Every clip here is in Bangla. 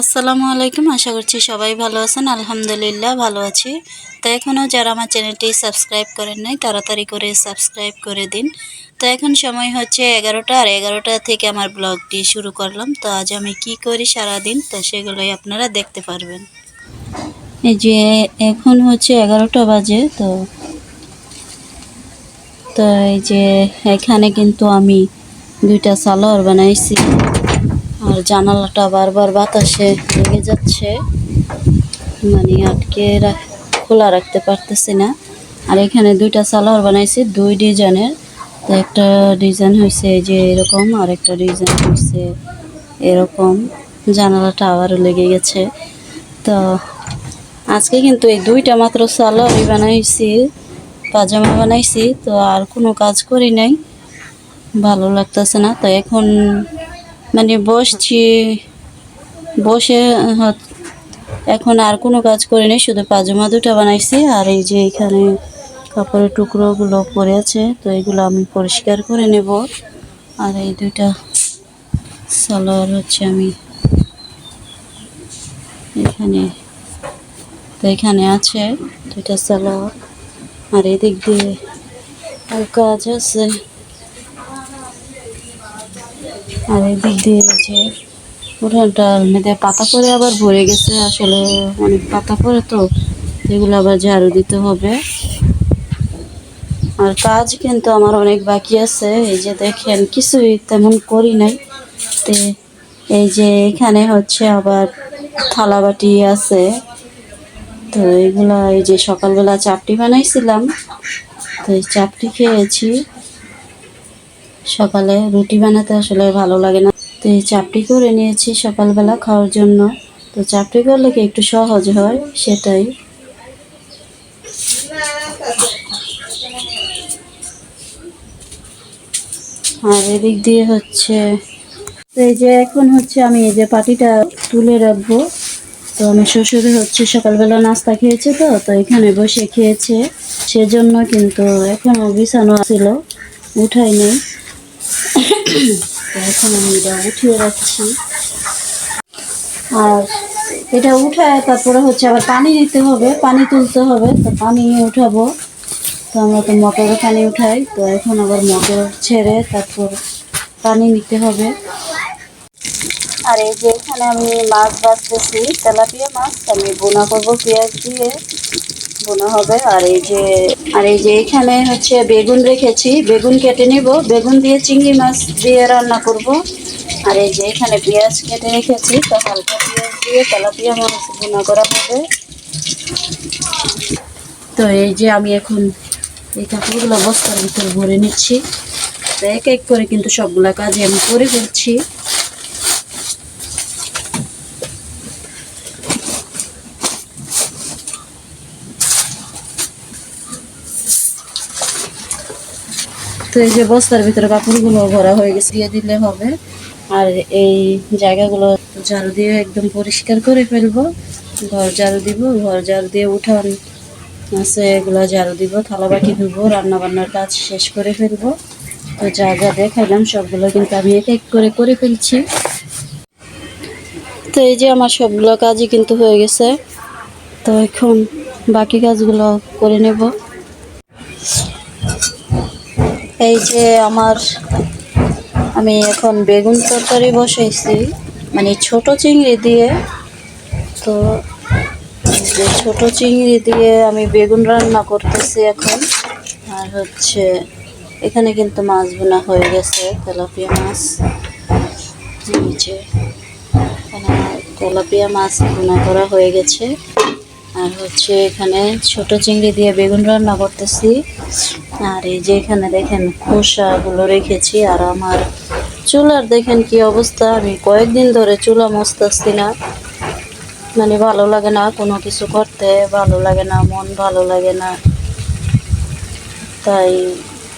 আসসালামু আলাইকুম, আশা করছি সবাই ভালো আছেন। আলহামদুলিল্লাহ ভালো আছি। তো এখনও যারা আমার চ্যানেলটি সাবস্ক্রাইব করেন নাই, তাড়াতাড়ি করে সাবস্ক্রাইব করে দিন। তো এখন সময় হচ্ছে এগারোটা, আর এগারোটা থেকে আমার ব্লগটি শুরু করলাম। তো আজ আমি কি করি সারাদিন? তো সেগুলোই আপনারা দেখতে পারবেন। এই যে এখন হচ্ছে এগারোটা বাজে, তো তো এই যে এখানে কিন্তু আমি দুইটা সালোয়ার বানাইছি। আর জানালাটা বারবার বাতাসে লেগে যাচ্ছে। মানে আটকে খোলা রাখতে পারতেছি না। আর এখানে দুইটা সালোয়ার বানাইছি, দুই ডিজাইনের। তো একটা ডিজাইন হয়েছে যে এরকম, আর একটা ডিজাইন হয়েছে এরকম। জানালাটা আবারও লেগে গেছে। তো আজকে কিন্তু এই দুইটা মাত্র সালোয়ারই বানাইছি, পাজামা বানাইছি, তো আর কোনো কাজ করি নাই। ভালো লাগতেছে না। তো এখন মানে বসছি, বসে হ- এখন আর কোনো কাজ করিনি শুধু পাজামা দুটো বানাইছি, আর এই যে এখানে কাপড়ের টুকরোগুলো পড়ে আছে, তো এগুলো আমি পরিষ্কার করে নেব। আর এই দুইটা সালোয়ার হচ্ছে আমি এখানে, তো এখানে আছে দুইটা সালোয়ার। আর এদিক দিয়ে কাজ আছে। আর এদিক দিয়ে যে উঠানটার মধ্যে পাতা পরে আবার ভরে গেছে, আসলে অনেক পাতা পরে তো, এগুলো আবার ঝাড়ু দিতে হবে। আর কাজ কিন্তু আমার অনেক বাকি আছে, এই যে দেখেন কিছুই তেমন করি নাই। তে এই যে এখানে হচ্ছে আবার থালা বাটি আছে। তো এগুলা এই যে সকালবেলা চাপটি বানাইছিলাম, তো এই চাপটি খেয়েছি। সকালে রুটি বানাতে আসলে ভালো লাগে না। তো এই চাপটি করে নিয়েছি সকালবেলা খাওয়ার জন্য। তো চাপটি করলে কি একটু সহজ হয়? সেটাই। আর এদিক দিয়ে হচ্ছে এই যে এখন হচ্ছে আমি এই যে পাটিটা তুলে রাখব। তো আমার শ্বশুরে হচ্ছে সকালবেলা নাস্তা খেয়েছে তো তো এখানে বসে খেয়েছে। সেজন্য কিন্তু এখনও বিছানো ছিল উঠাই নেই এখন আমি এটা উঠিয়ে রাখছি আর এটা উঠায়, তারপরে হচ্ছে আবার পানি দিতে হবে, পানি তুলতে হবে, তো পানি উঠাবো। তো আমরা তো মটরের পানি উঠাই, তো এখন আবার মটর ছেড়ে তারপর পানি নিতে হবে। আর এই যে এখানে আমি মাছ ভাজতেছি, তেলাপিয়া মাছ, আমি বোনা করব পেঁয়াজ দিয়ে বোনা হবে। আর এই যে, আর এই যে এখানে হচ্ছে বেগুন রেখেছি, বেগুন কেটে নিব। বেগুন দিয়ে চিংড়ি মাছ দিয়ে রান্না করব। আর এই যে এখানে পেঁয়াজ কেটে রেখেছি, তো হালকা পেঁয়াজ দিয়ে তেলাপিয়া মাছ বোনা করা হবে। তো এই যে আমি এখন এই কাপড়গুলো বস্তার ভিতরে ভরে নিচ্ছি। তো এক এক করে কিন্তু সবগুলা কাজে আমি করে ফেলছি। তো এই যে বস্তার ভিতরে কাপড়গুলো ভরা হয়ে গেছে, দিয়ে দিলে হবে। আর এই জায়গাগুলো ঝাড়ু দিয়ে একদম পরিষ্কার করে ফেলব। ঘর ঝাড়ু দিব, ঘর ঝাড়ু দিয়ে উঠান আছে, এগুলো ঝাড়ু দিব, থালা বাটি ধুবো রান্না বান্নার কাজ শেষ করে ফেলব। তো যা যা দেখাইলাম সবগুলো কিন্তু আমি এক এক করে করে ফেলছি। তো এই যে আমার সবগুলো কাজই কিন্তু হয়ে গেছে। তো এখন বাকি কাজগুলো করে নেব। এই যে আমার, আমি এখন বেগুন তরকারি বসাইছি মানে ছোট চিংড়ি দিয়ে। তো ছোট চিংড়ি দিয়ে আমি বেগুন রান্না করতেছি এখন। আর হচ্ছে, এখানে কিন্তু মাছ বোনা হয়ে গেছে, তেলাপিয়া মাছ। এখানে তেলাপিয়া মাছ বোনা করা হয়ে গেছে। আর হচ্ছে এখানে ছোট চিংড়ি দিয়ে বেগুন রান্না করতেছি। আর এই যে এখানে দেখেন খোসাগুলো রেখেছি আর আমার চুলার দেখেন কি অবস্থা। আমি কয়েকদিন ধরে চুলা মস্তাচ্ছি না। মানে ভালো লাগে না কোনো কিছু করতে, ভালো লাগে না, মন ভালো লাগে না। তাই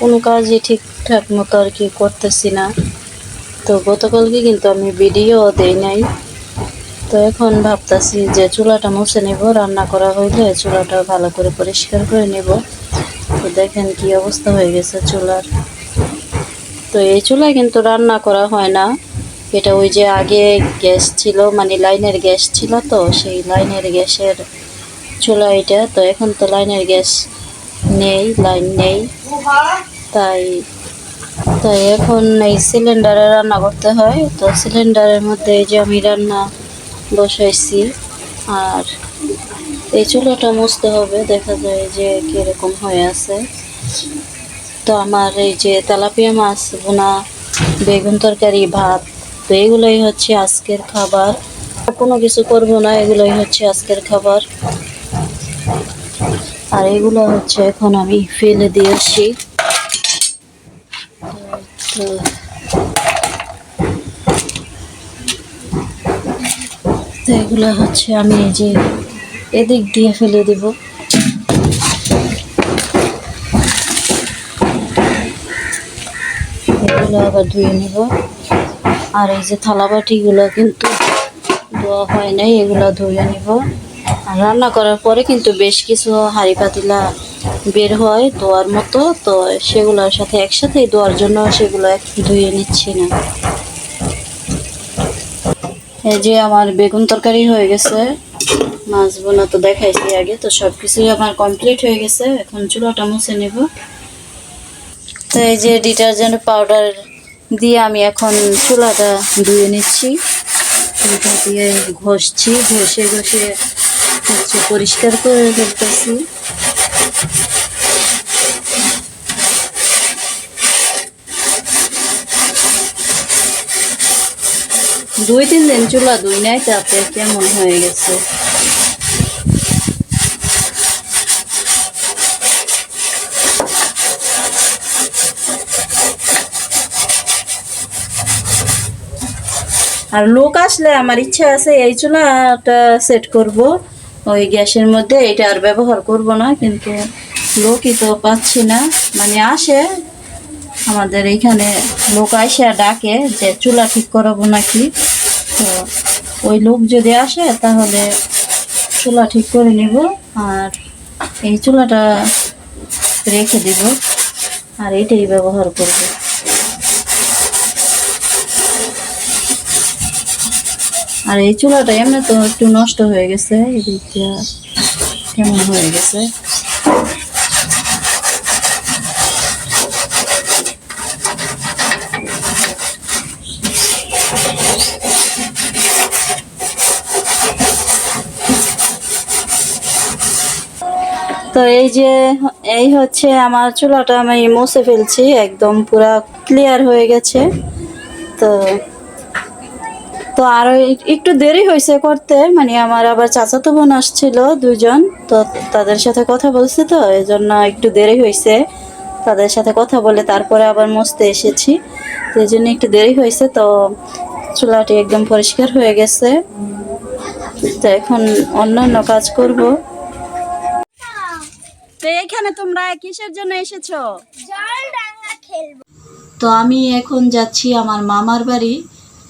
কোনো কাজই ঠিকঠাক মতো আর কি করতেছি না। তো গতকালকে কিন্তু আমি ভিডিও দেই নাই। তো এখন ভাবতাছি যে চুলাটা মুছে নেব, রান্না করা হইলে চুলাটা ভালো করে পরিষ্কার করে নেব। তো দেখেন কি অবস্থা হয়ে গেছে চুলার। তো এই চুলায় কিন্তু রান্না করা হয় না। এটা ওই যে আগে গ্যাস ছিল মানে লাইনের গ্যাস ছিল তো, সেই লাইনের গ্যাসের চুলা এটা। তো এখন তো লাইনের গ্যাস নেই, লাইন নেই। তাই তাই এখন এই সিলিন্ডারে রান্না করতে হয়। তো সিলিন্ডারের মধ্যে এই যে আমি রান্না বসাইছি, আর এই চুলাটা মুছতে হবে, দেখা যায় যে কীরকম হয়ে আছে। তো আমার এই যে তেলাপিয়া মাছ বোনা বেগুন তরকারি, ভাত, তো এগুলোই হচ্ছে আজকের খাবার। কোনো কিছু করব না, এগুলোই হচ্ছে আজকের খাবার। আর এগুলো হচ্ছে এখন আমি ফেলে দিয়েছি। তো এগুলো হচ্ছে আমি যে এদিক দিয়ে ফেলে দেব। এগুলো আবার ধুয়ে নেব। আর এই যে থালা বাটিগুলো কিন্তু ধোয়া হয় নাই, এগুলো ধুয়ে নিব। আর রান্না করার পরে কিন্তু বেশ কিছু হাঁড়ি পাতিলা বের হয় ধোয়ার মতো, তো সেগুলোর সাথে একসাথেই ধোয়ার জন্য সেগুলো ধুয়ে নিচ্ছি না। এই যে আমার বেগুন তরকারি হয়ে গেছে। মাছ বোনা তো দেখাইছি আগে, তো সব কিছুই আমার কমপ্লিট হয়ে গেছে, এখন চুলাটা মুছে নেব। তো এই যে ডিটারজেন্ট পাউডার দিয়ে আমি এখন চুলাটা ধুয়ে নিচ্ছি। এটা দিয়ে ঘষছি, ঘষে ঘষে হচ্ছে পরিষ্কার করে ফেলতেছি। দুই তিন দিন চুলা দুই নাই, তাতে কেমন হয়ে গেছে? আর লোক আসলে আমার ইচ্ছা আছে এই চুলাটা সেট করব। ওই গ্যাসের মধ্যে এটা আর ব্যবহার করব না, কিন্তু লোকই তো পাচ্ছি না। মানে আসে, আমাদের এইখানে লোক আসে ডাকে যে চুলা ঠিক করাবো নাকি। তো ওই লোক যদি আসে তাহলে চুলা ঠিক করে নিব আর এই চুলাটা রেখে দিব। আর এটাই ব্যবহার করব। আর এই চুলাটা এমনি তো একটু নষ্ট হয়ে গেছে কেমন হয়ে গেছে? তো এই যে, এই হচ্ছে আমার চুলাটা আমি মুছে ফেলছি, একদম পুরা ক্লিয়ার হয়ে গেছে। তো তো আরও এক- একটু দেরি হয়েছে করতে মানে আমার আবার চাচাতো বোন আসছিল দুজন তো তাদের সাথে কথা বলছি তো এই জন্য একটু দেরি হয়েছে। তাদের সাথে কথা বলে তারপরে আবার মুছতে এসেছি তো এই জন্য একটু দেরি হয়েছে তো চুলাটি একদম পরিষ্কার হয়ে গেছে। তো এখন অন্যান্য কাজ করব। তো এখানে তোমরা কিসের জন্য এসেছ? তো আমি এখন যাচ্ছি আমার মামার বাড়ি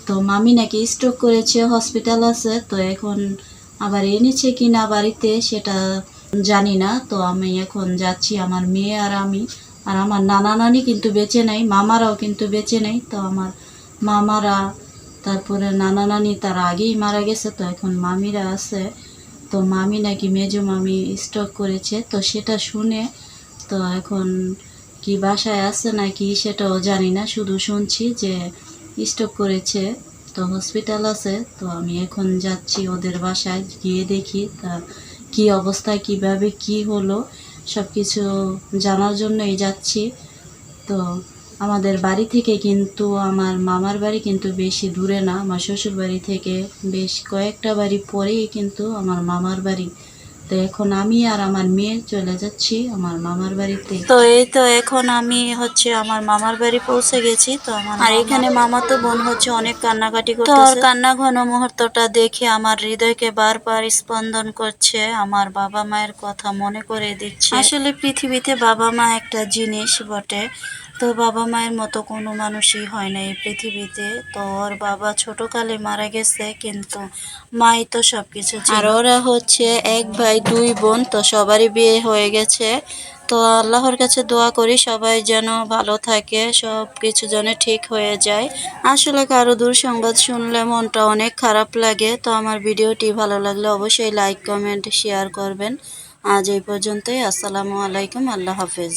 তো মামি নাকি স্ট্রোক করেছে হসপিটাল আছে, তো এখন আবার এনেছে কি না বাড়িতে সেটা জানি না। তো আমি এখন যাচ্ছি আমার মেয়ে আর আমি। আর আমার নানা নানি কিন্তু বেঁচে নেই, মামারাও কিন্তু বেঁচে নেই। তো আমার মামারা, তারপরে নানা নানি তার আগেই মারা গেছে, তো এখন মামিরা আছে। তো মামি নাকি মেজো মামি স্ট্রোক করেছে, তো সেটা শুনে তো এখন কি বাসায় আছে নাকি সেটাও জানি না, শুধু শুনছি যে স্ট্রোক করেছে, তো হসপিটাল আছে, তো আমি এখন যাচ্ছি ওদের বাসায়, গিয়ে দেখি তা কি অবস্থা, কীভাবে, কি হলো সব কিছু জানার জন্যই যাচ্ছি। তো আমাদের বাড়ি থেকে কিন্তু, আমার মামার বাড়ি কিন্তু বেশি দূরে না, আমার শ্বশুর বাড়ি থেকে বেশ কয়েকটা বাড়ি পরেই কিন্তু আমার মামার বাড়ি তো এখন আমি আর আমার মেয়ে চলে যাচ্ছি আমার মামার বাড়িতে। তো এই তো এখন আমি হচ্ছে আমার মামার বাড়ি পৌঁছে গেছি তো আমার আর এখানে মামা তো বোন হচ্ছে অনেক কান্নাকাটি করতেছে। তোর কান্না ঘন মুহূর্তটা দেখে আমার হৃদয়কে বারবার স্পন্দন করছে আমার বাবা মায়ের কথা মনে করে দিচ্ছে। আসলে পৃথিবীতে বাবা মা একটা জিনিস বটে তো বাবা মায়ের মতো কোনো মানুষই হয় না এই পৃথিবীতে। তো ওর বাবা ছোটকালে মারা গেছে কিন্তু মাই তো সব কিছু আর ওরা হচ্ছে এক ভাই দুই বোন তো সবারই বিয়ে হয়ে গেছে। তো আল্লাহর কাছে দোয়া করি সবাই যেন ভালো থাকে সব কিছু যেন ঠিক হয়ে যায়। আসলে কারও দূর সংবাদ শুনলে মনটা অনেক খারাপ লাগে তো আমার ভিডিওটি ভালো লাগলে অবশ্যই লাইক কমেন্ট শেয়ার করবেন। আজ এই পর্যন্তই আসসালামু আলাইকুম আল্লাহ হাফেজ।